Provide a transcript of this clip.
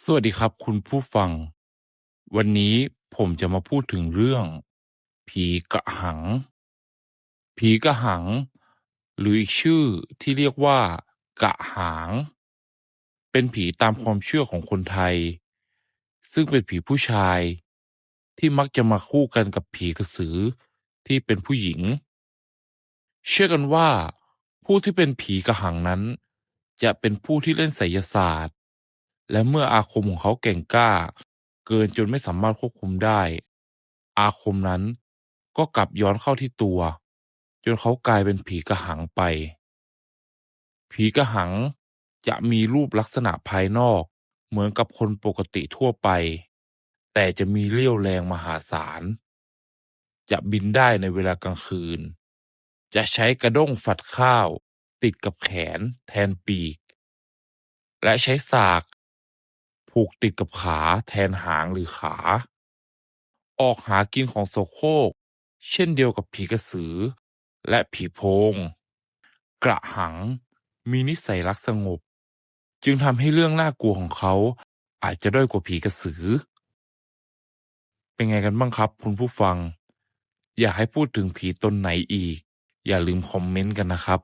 สวัสดีครับคุณผู้ฟัง วันนี้ผมจะมาพูดถึงเรื่อง ผีกระหัง ผีกระหัง หรืออีกชื่อที่เรียกว่า กระหาง เป็นผีตามความเชื่อของคนไทย ซึ่งเป็นผีผู้ชายที่มักจะมาคู่กันกับผีกระสือที่เป็นผู้หญิง เชื่อกันว่า ผู้ที่เป็นผีกระหังนั้น จะเป็นผู้ที่เล่นไสยศาสตร์ และเมื่ออาคมของเขาแกร่งกล้า เกินจนไม่สามารถควบคุมได้ อาคมนั้นก็กลับย้อนเข้าที่ตัว จนเขากลายเป็นผีกระหังไป ผีกระหังจะมีรูปลักษณะภายนอกเหมือนกับคนปกติทั่วไป แต่จะมีเรี่ยวแรงมหาศาล จะบินได้ในเวลากลางคืน จะใช้กระด้งฝัดข้าวติดกับแขนแทนปีก และใช้สาก ผูกติดกับขาแทนหางหรือขา ออกหากินของโสโครกเช่นเดียวกับผีกระสือ และผีโพง กระหังมีนิสัยรักสงบ จึงทำให้เรื่องน่ากลัวของเขาอาจจะด้อยกว่าผีกระสือ เป็นไงกันบ้างครับคุณผู้ฟัง อยากให้พูดถึงผีตนไหนอีก อย่าลืมคอมเมนต์กันนะครับ